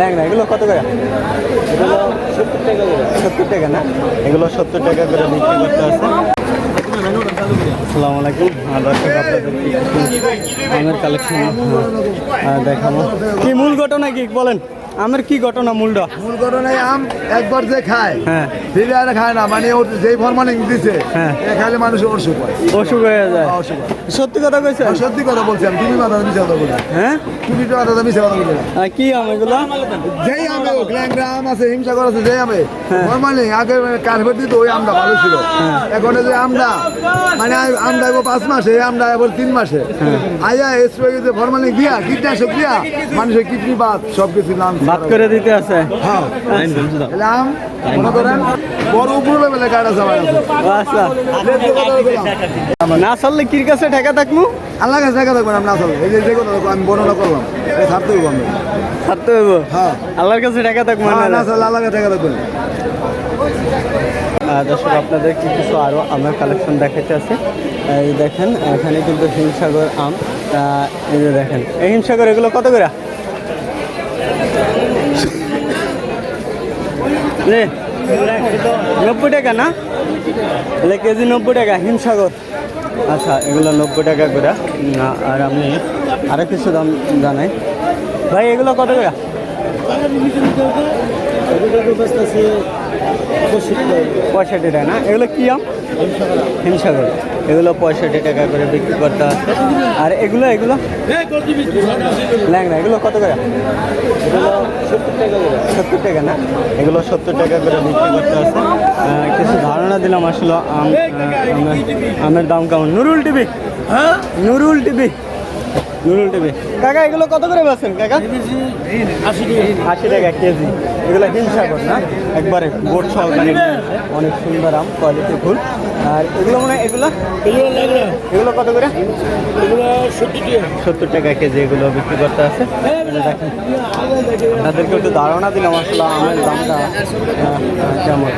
ল্যাংড়া এগুলো কত করে? এগুলো সত্তর টাকা টাকা না? এগুলো সত্তর টাকা করে বিক্রি করতে আছে। আসসালামু আলাইকুম। দর্শক আপনাদের আমের কালেকশন দেখাবো। কি মূল ঘটনা কি? বলেন। আমের কি ঘটনা মূলটা? মূল ঘটনায় আম একবার যে খায় হ্যাঁ। ফিরে আর খায় না মানে ওর যেই ফরমালিং দিছে হ্যাঁ। এ খাইলে মানুষ অসুখ হয়। অসুখ হয়ে যায়। অসুখ হয়। সত্যি কথা কইছেন আর সত্যি কথা বলছি আমি তুমি মাথা মিশে কথা বলি। হ্যাঁ? তুমি তো মাথা মিশে কথা বলি। আর কি আম এগুলো? যেই আমে হোক ল্যাংরা আম আছে হিমসাগর আছে যেই আমে হ্যাঁ। ফরমালিং আগে কার্পেট দিত ওই আমটা ভালো ছিল। এখন যে আমটা মানে আই- আমটা এবার পাঁচ মাসে এই আমটা এবার তিন মাসে। হ্যাঁ। আইয়া স্প্রে ফরমালিং দিয়া কীটনাশক দিয়া মানুষের কিডনি বাদ সব কিছু নাম ভাত করে দিতে আছে। হ্যাঁ। আচ্ছা। না চললে কির কাছে ঠেকা থাকব আল্লাহ কাছে থাকবেন আমি না চলো এই যে কথা আমি বর্ণনা করলাম। ছাড়তে হইব আমি। ছাড়তে হইব? হ্যাঁ। আল্লাহর কাছে ঠেকা থাকব হ্যাঁ, না না চলে আল্লাহ কাছে দেখা থাকবেন দর্শক আপনাদের কি কিছু আরও আমের কালেকশন দেখাতে আছে? এই দেখেন এখানে কিন্তু হিমসাগর আম। এই দেখেন এই হিমসাগর এগুলো কত করে? নব্বই টাকা না? এলে কেজি নব্বই টাকা হিমসাগর। আচ্ছা এগুলো নব্বই টাকা করে। উম, আর আমি আরও কিছু দাম জানাই। ভাই এগুলো কত করে? পঁয়ষট্টি টাকা না? এগুলো কি আম? হিমসাগর। এগুলো পঁয়ষট্টি টাকা করে বিক্রি করতে আছে আর এগুলো এগুলো? ল্যাংড়া এগুলো কত করে? এগুলো সত্তর টাকা না? এগুলো সত্তর টাকা করে বিক্রি করতে আছে। কিছু ধারণা দিলাম আসলে আমের দাম কেমন? নুরুল টিভি। হ্যাঁ? নুরুল টিভি। নুরুল টিভি। কাকা এগুলো কত করে বেছেন কাকা? আশি টাকা কেজি। এগুলো হিমসাগর না? একবারে বোট সহকারে অনেক সুন্দর আম কোয়ালিটি ফুল। আর এগুলো মনে হয় এগুলো? এগুলো কত করে? সত্তর টাকা। কেজি এগুলো বিক্রি করতে আছে। এই যে দেখেন আপনাদেরকে একটু ধারণা দিলাম আসলে আমের দামটা কেমন।